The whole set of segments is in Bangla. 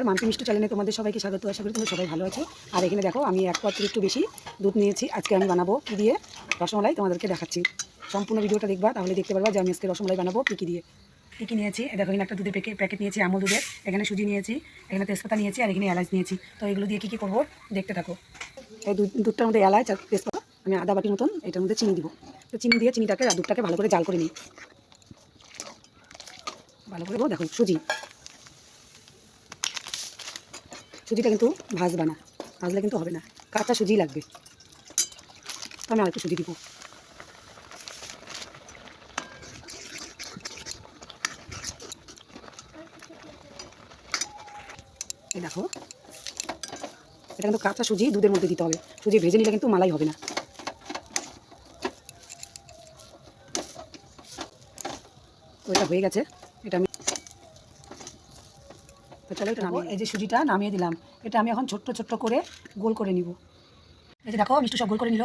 নমস্কার মাম্পি মিষ্টি চ্যানেলে তোমাদের সবাইকে স্বাগত। আশা করি তোমরা সবাই ভালো আছো। আর এখানে দেখো, আমি এক পাত্র একটু বেশি দুধ নিয়েছি। আজকে আমি বানাবো কী দিয়ে? রসমালাই তোমাদেরকে দেখাচ্ছি। সম্পূর্ণ ভিডিওটা দেখবা, তাহলে দেখতে পারবা যে আমি আজকে রসমালাই বানাবো কী কী দিয়ে। কী কী নিয়েছি? দেখো, এখানে একটা দুধের প্যাকেট প্যাকেট নিয়েছি, আমল দুধের। এখানে সুজি নিয়েছি, এখানে তেজপাতা নিয়েছি, আর এখানে এলাচ নিয়েছি। তো এগুলো দিয়ে কী কী করব দেখতে থাকো। এই দুধ দুধটার মধ্যে এলাচ আর তেজপাতা, আমি আদা বাটির মতন এটার মধ্যে চিনি দিব। তো চিনি দিয়ে চিনিটাকে আর দুধটাকে ভালো করে জাল করে নিই। ভালো করে দেখো, সুজি। সুজিটা কিন্তু ভাজবা না। ভাজলে কিন্তু হবে না। কাঁচা সুজি লাগবে। তো আমি আরেকটু সুজি দিব। এই দেখো। এটা কিন্তু কাঁচা সুজি দুধের মধ্যে দিতে হবে। সুজি ভেজে নিলে কিন্তু মালাই হবে না। এটা হয়ে গেছে। তো চলো এটা নামিয়ে এই যে সুজিটা নামিয়ে দিলাম। এটা আমি এখন ছোট্ট ছোট্ট করে গোল করে নিব। এই যে দেখো মিষ্টি সব গোল করে নিল।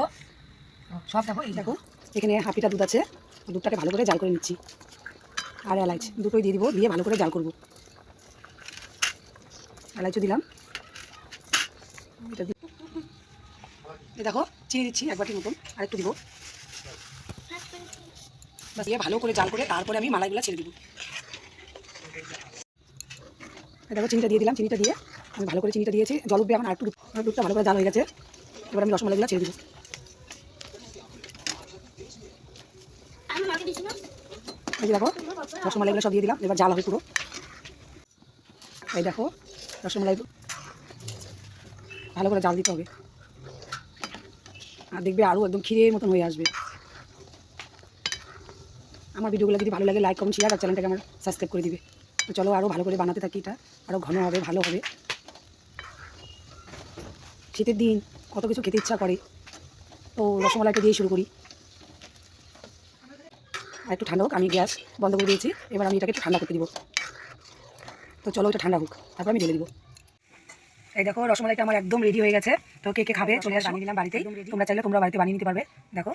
সব দেখো এই দেখো এখানে হাফিটা দুধ আছে। দুধটাকে ভালো করে জাল করে নিচ্ছি। আর এলাচ দুটোই দিয়ে দিব দিয়ে ভালো করে জাল করব। এলাচও দিলাম। এটা দি- এই দেখো চিনি দিচ্ছি এক বাটির মতন আর একটু দিব। দিয়ে ভালো করে জাল করে তারপরে আমি মালাইগুলো ছেড়ে দিব। দেখো চিনিটা দিয়ে দিলাম, চিনিটা দিয়ে আমি ভালো করে চিনিটা দিয়েছি। জল উঠবে এখন আরেকটু দুধ- আমার দুধটা ভালো করে জাল হয়ে গেছে। এবার আমি রসমালাইগুলো ছেড়ে দিব। এই দেখো, রসমালাইগুলো সব দিয়ে দিলাম, এবার জাল হবে পুরো। এই দেখো, রসমালাই ভালো করে জাল দিতে হবে। আর দেখবে আরও একদম ক্ষীরের মতন হয়ে আসবে। আমার ভিডিওগুলো যদি ভালো লাগে লাইক কমেন্ট শেয়ার আর চ্যানেলটাকে আমার সাবস্ক্রাইব করে দিবে। তো চলো আরও ভালো করে বানাতে থাকি এটা। আরও ঘন হবে, ভালো হবে। শীতের দিন কত কিছু খেতে ইচ্ছা করে। তো রসমালাইটা দিয়ে শুরু করি। আর একটু ঠান্ডা হোক, আমি গ্যাস বন্ধ করে দিয়েছি। এবার আমি এটাকে একটু ঠান্ডা করতে দিব। তো চলো এটা ঠান্ডা হোক, তারপর আমি ঢেলে দিব। এই দেখো, রসমালাইটা আমার একদম রেডি হয়ে গেছে। তো কে কে খাবে, চলে আসে বানিয়ে দিলাম বাড়িতেই। তোমরা চাইলে তোমরা বাড়িতে বানিয়ে নিতে পারবে। দেখো।